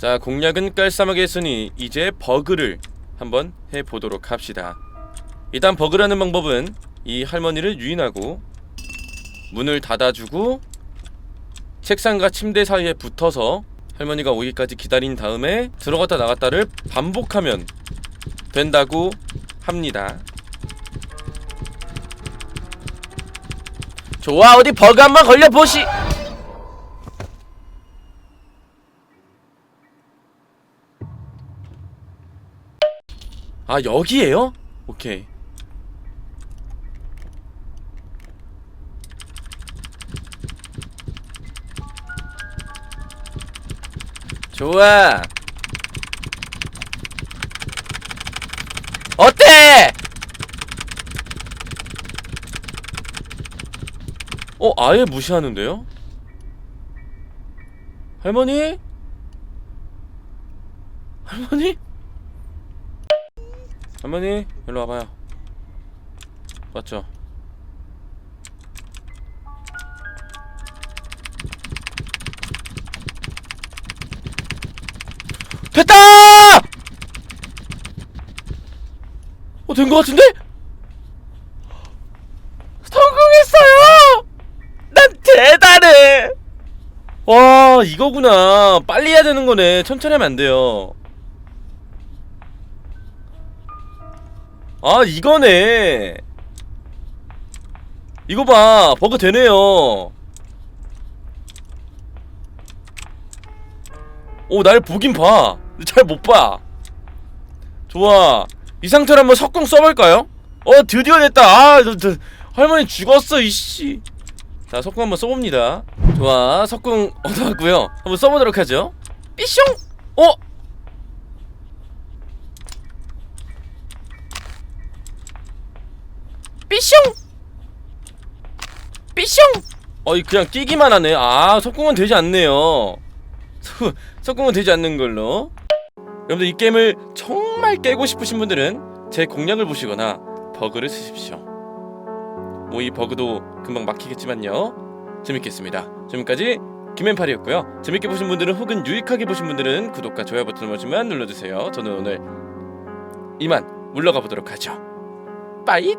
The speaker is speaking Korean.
자 공략은 깔쌈하게 했으니 이제 버그를 한번 해보도록 합시다. 일단 버그라는 방법은 이 할머니를 유인하고 문을 닫아주고 책상과 침대 사이에 붙어서 할머니가 오기까지 기다린 다음에 들어갔다 나갔다를 반복하면 된다고 합니다. 좋아 어디 버그 한번 걸려보시 아 여기에요? 오케이 좋아 어때? 어 아예 무시하는데요? 할머니? 할머니? 할머니 일로 와봐요 맞죠? 됐다! 어, 된 것 같은데? 성공했어요! 난 대단해! 와, 이거구나. 빨리 해야 되는 거네. 천천히 하면 안 돼요. 아, 이거네. 이거 봐. 버그 되네요. 오, 날 보긴 봐. 잘 못 봐. 좋아. 이 상태로 한번 석궁 써볼까요? 어, 드디어 됐다. 아, 저, 저, 할머니 죽었어, 이씨. 자, 석궁 한번 써봅니다. 좋아, 석궁 얻어왔고요. 한번 써보도록 하죠. 삐숑! 어? 삐숑! 삐숑! 어이 그냥 끼기만 하네. 아, 석궁은 되지 않네요. 석- 석궁은 되지 않는 걸로. 여러분들 이 게임을 정말 깨고 싶으신 분들은 제 공략을 보시거나 버그를 쓰십시오. 뭐 이 버그도 금방 막히겠지만요. 재밌겠습니다. 지금까지 김앤팔이었고요. 재밌게 보신 분들은 혹은 유익하게 보신 분들은 구독과 좋아요 버튼 한 번씩만 눌러주세요. 저는 오늘 이만 물러가 보도록 하죠. 빠이.